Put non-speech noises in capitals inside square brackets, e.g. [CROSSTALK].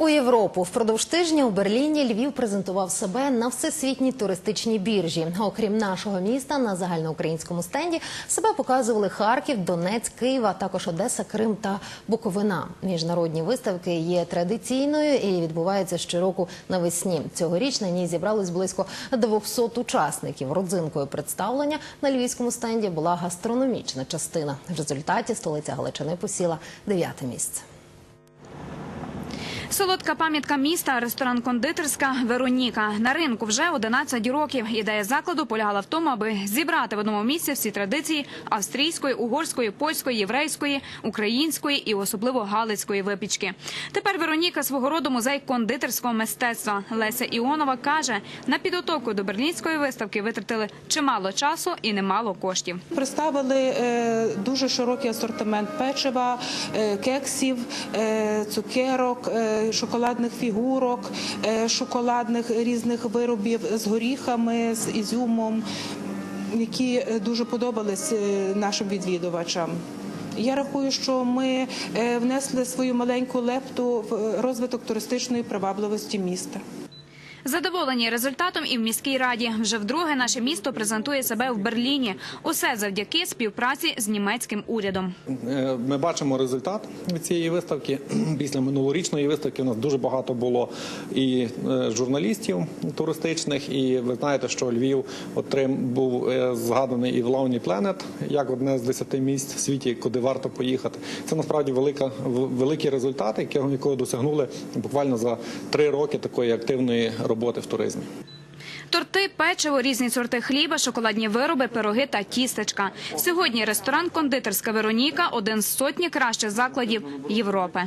у Європу впродовж тижня у Берліні Львів презентував себе на всесвітній туристичній біржі. Окрім нашого міста, на загальноукраїнському стенді себе показували Харків, Донецьк, Київ, а також Одеса, Крим та Буковина. Міжнародні виставки є традиційною і відбуваються щороку навесні. Цьогоріч на ній зібралось близько 200 учасників. Родзинкою представлення на львівському стенді була гастрономічна частина. В результаті столиця Галичини посіла дев'яте місце. Солодка пам'ятка міста, ресторан-кондитерська Вероніка. На ринку вже 11 років. Ідея закладу полягала в тому, аби зібрати в одному місці всі традиції австрійської, угорської, польської, єврейської, української і особливо галицької випічки. Тепер Вероніка свого роду музей кондитерського мистецтва. Леся Іонова каже, на підготовку до берлінської виставки витратили чимало часу і немало коштів. Представили е, дуже широкий асортимент печива, е, кексів, е, цукерок, шоколадних фігурок, е, шоколадних різних виробів з горіхами, з ізюмом, які е, дуже подобались е, нашим відвідувачам. Я рахую, що ми е, внесли свою маленьку лепту в розвиток туристичної привабливості міста. Задоволені результатом і в міській раді. Вже вдруге наше місто презентує себе в Берліні. Усе завдяки співпраці з німецьким урядом. Е, Ми бачимо результат від цієї виставки. [CLEARS THROAT] Після минулорічної виставки у нас дуже багато було і е, журналістів туристичних. І ви знаєте, що Львів отрим був е, згаданий і в Лауні Planet як одне з десяти місць в світі, куди варто поїхати. Це насправді велика в- великий результат, якого досягнули буквально за три роки такої активної роботи в туризмі. Торти, печиво, різні сорти хліба, шоколадні вироби, пироги та тістечка. Сьогодні ресторан кондитерська Вероніка один з сотні кращих закладів Європи.